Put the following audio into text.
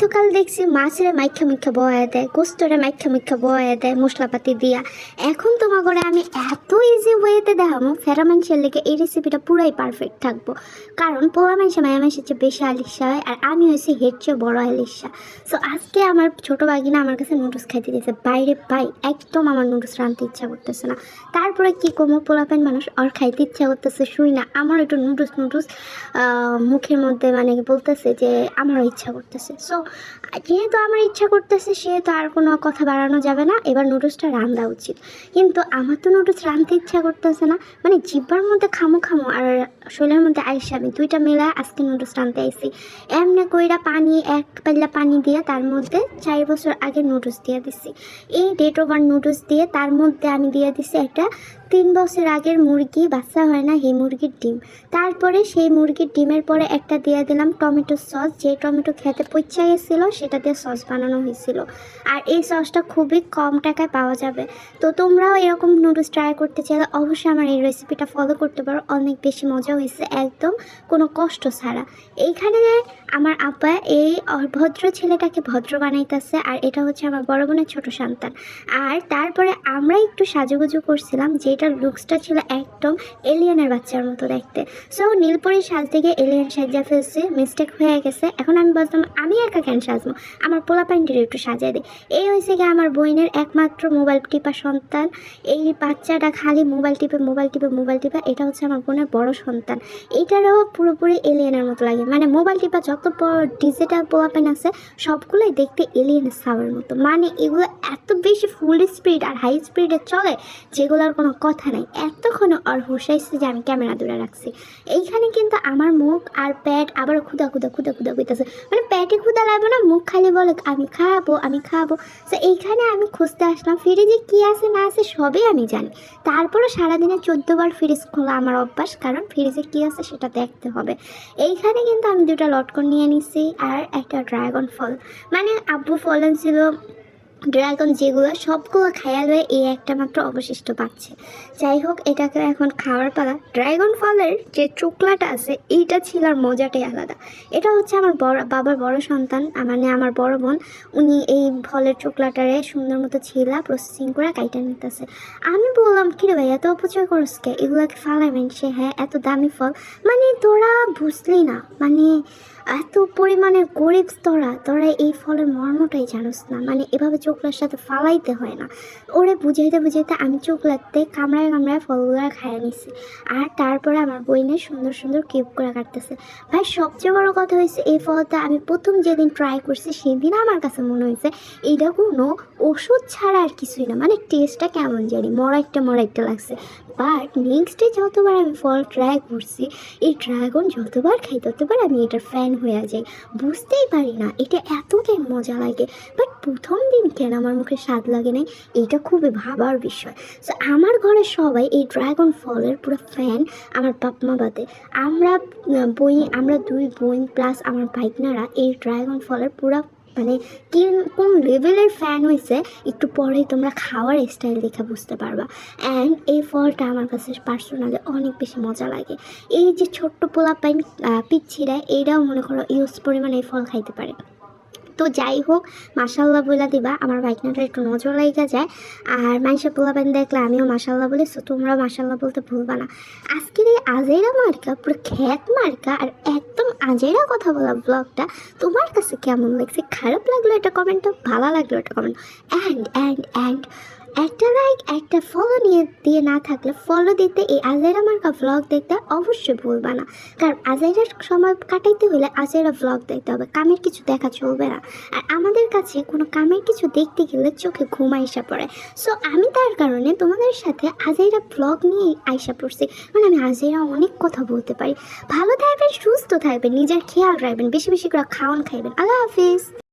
এতকাল দেখছি মাছের মাইখা মিখা বয়া দেয়, গোস্তরে মাইখা মিখা বয়া দেয়, মশলাপাতি দিয়া। এখন তোমার করে আমি এত ইজি ওয়েতে দেখাবো ফেরা লেগে এই রেসিপিটা পুরাই পারফেক্ট থাকব। কারণ পোয়া মানুষের মায়া বেশি আলিশা হয়, আর আমি হয়েছি হেড বড় আলিশা। সো আজকে আমার ছোটো বাগিনা আমার কাছে নুডলস খাইতে দিয়েছে। বাইরে পাই একদম আমার নুডলস রাঁধতে ইচ্ছা করতেছে না। তারপরে কী করব পোলাপেন মানুষ আর খাইতে ইচ্ছা করতেছে, শুই না। আমার একটু নুডলস নুডলস মুখের মধ্যে মানে বলতেছে যে, আমারও ইচ্ছা করতেছে। সো যেহেতু আমার ইচ্ছা করতেছে, সেহেতু আর কোনো কথা বাড়ানো যাবে না। এবার নুডলসটা রান্ধা উচিত। কিন্তু আমার তো নুডলস রাঁধতে ইচ্ছা করতেছে না। মানে জিব্বার মধ্যে খামো খামো আর শরীরের মধ্যে আইসা আমি দুইটা মেলা আজকে নুডলস রাঁধতে আইসি এমনি কইরা পানি, এক পাল্লা পানি দিয়ে তার মধ্যে চার বছর আগে নুডলস দিয়ে দিছি। এই ডেট ওভার নুডলস দিয়ে তার মধ্যে আমি দিয়ে দিছি একটা তিন বছর আগের মুরগি, বাচ্চা হয় না সেই মুরগির ডিম। তারপরে সেই মুরগির ডিমের পরে একটা দিয়ে দিলাম টমেটো সস, যে টমেটো খেতে পচা গেছিল সেটা দিয়ে সস বানানো হয়েছিল। আর এই সসটা খুবই কম টাকায় পাওয়া যাবে। তো তোমরাও এরকম নুডলস ট্রাই করতে চাইলে অবশ্যই আমার এই রেসিপিটা ফলো করতে পারো। অনেক বেশি মজা হয়েছে, একদম কোনো কষ্ট ছাড়া। এইখানে আমার আব্বা এই অভদ্র ছেলেটাকে ভদ্র বানাইতেছে, আর এটা হচ্ছে আমার বড় বোনের ছোট সন্তান। আর তারপরে আমরা একটু সাজুগুজু করছিলাম যেটার লুকসটা ছিল একদম এলিয়েনের বাচ্চার মতো দেখতে। সো নীলপরি সাজ থেকে এলিয়েন সাজা ফেলছে মিস্টেক হয়ে গেছে। এখন আমি বলতাম, আমি একা কেন সাজবো? আমার পোলা প্যান্টের একটু সাজিয়ে দিই এই হয়েছে গিয়ে আমার বোনের একমাত্র মোবাইল টিপা সন্তান। এই বাচ্চাটা খালি মোবাইল টিপে মোবাইল টিপে মোবাইল টিপা, এটা হচ্ছে আমার বোনের বড় সন্তান। এইটারও পুরোপুরি এলিয়েনের মতো লাগে। মানে মোবাইল টিপা যত ডিজিটাল পোলাপেন আছে, সবগুলোই দেখতে এলিয়েনের সাওয়ার মতো। মানে এগুলো এত বেশি ফুল স্পিড আর হাই স্পিডে চলে, যেগুলোর কোনো কথা নেই। এতক্ষণে আর হুসাইছে যে আমি ক্যামেরা দূরে রাখছি। এইখানে কিন্তু আমার মুখ আর প্যাট আবার ক্ষুদা ক্ষুদা ক্ষুদা ক্ষুদা করতেছে মানে প্যাটে ক্ষুদা লাগবে না, মুখ খালি বলে, আমি খাব আমি খাব। তো এইখানে আমি খুঁজতে আসলাম, ফ্রিজে কী আছে না আছে সবই আমি জানি। তারপরে সারাদিনে চোদ্দ বার ফ্রিজ খোলা আমার অভ্যাস, কারণ ফ্রিজে কী আছে সেটা দেখতে হবে। এইখানে কিন্তু আমি দুটা লটকন নিয়ে নিছি আর একটা ড্রাগন ফল। মানে আব্বু ফলন ছিল ড্রাগন যেগুলো, সবগুলো খাইয়া লয়ে এই একটা মাত্র অবশিষ্ট পাচ্ছে। যাই হোক, এটাকে এখন খাওয়ার পালা। ড্রাগন ফলের যে চোকলাটা আছে, এইটা ছিল আর মজাটাই আলাদা। এটা হচ্ছে আমার বড়, বাবার বড় সন্তান মানে আমার বড় বোন। উনি এই ফলের চোকলাটারে সুন্দর মতো ছিলা প্রসেসিং করে কাইটা নিতেছে। আমি বললাম, কিরে ভাই এত অপচয় করস কে? এগুলোকে ফালাবেন? সে হ্যাঁ এত দামি ফল। মানে তোরা বুঝলি না মানে এত পরিমাণে গরিব তোরা তোরা এই ফলের মর্মটাই জানোস না। মানে এভাবে চোখলার সাথে ফালাইতে হয় না। ওরে বুঝাইতে বুঝাইতে আমি চোখলাতে কামড়ায় কামড়ায় ফলগুলো খাইয়ে নিছি। আর তারপরে আমার বইনে সুন্দর সুন্দর কিউব করে কাটতেছে। ভাই, সবচেয়ে বড় কথা হয়েছে এই ফলটা আমি প্রথম যেদিন ট্রাই করছি সেদিন আমার কাছে মনে হয়েছে এইটা কোনো ওষুধ ছাড়া আর কিছুই না। মানে টেস্টটা কেমন জানি, মরা একটা একটা লাগছে। বাট নেক্সট ডে যতবার আমি ফল ট্রাই করছি, এই ড্রাগন যতবার খাই ততবার আমি এটার ফ্যান হয়ে যাই। বুঝতেই পারি না, এটা এত কেন মজা লাগে? বাট প্রথম দিন কেন আমার মুখে স্বাদ লাগে নাই? এইটা খুবই ভাবার বিষয়। সো আমার ঘরে সবাই এই ড্রাগন ফলের পুরো ফ্যান আমার বাপমা বাদে। আমরা বই, আমরা দুই বোন প্লাস আমার বাইকনারা এই ড্রাগন ফলের পুরো মানে কি কোন লেভেলের ফ্যান হয়েছে একটু পরেই তোমরা খাওয়ার স্টাইল দেখে বুঝতে পারবা। অ্যান্ড এই ফলটা আমার কাছে পার্সোনালি অনেক বেশি মজা লাগে। এই যে ছোট্ট পোলা পাইন পিচ্ছিরা এইটাও মনে করো ইউজ পরিমাণে এই ফল খাইতে পারে। তো যাই হোক মাসাল্লাহ বলে দিবা, আমার বাইকনাটা একটু নজর লাগা যায়। আর মাইশা পোলাবেন দেখলে, আমিও মাসাল্লাহ বলি, সো তোমরা মাসাল্লাহ বলতে ভুলবা না। আজকের এই আজেরা মার্কা, পুরো খ্যাত মার্কা, আর একদম আজেরা কথা বলা ব্লগটা তোমার কাছে কেমন লাগছে? খারাপ লাগল এটা কমেন্টটা ভালো লাগল এটা কমেন্ট অ্যান্ড অ্যান্ড অ্যান্ড একটা লাইক একটা ফলো নিয়ে, দিয়ে না থাকলে ফলো দিতে এই আজেরা মার্কা ভ্লগ দেখতে অবশ্যই ভুলবা না। কারণ আজেরার সময় কাটাইতে হলে আজেরা ভ্লগ দেখতে হবে, কামের কিছু দেখা চলবে না। আর আমাদের কাছে কোনো কামের কিছু দেখতে গেলে চোখে ঘুম আইসা পড়ে। সো আমি তার কারণে তোমাদের সাথে আজেরা ভ্লগ নিয়ে আইসা পড়ছি। মানে আমি আজেরা অনেক কথা বলতে পারি। ভালো থাকবেন, সুস্থ থাকবেন, নিজের খেয়াল রাখবেন, বেশি বেশি করে খাওয়ান খাইবেন। আল্লাহ হাফিজ।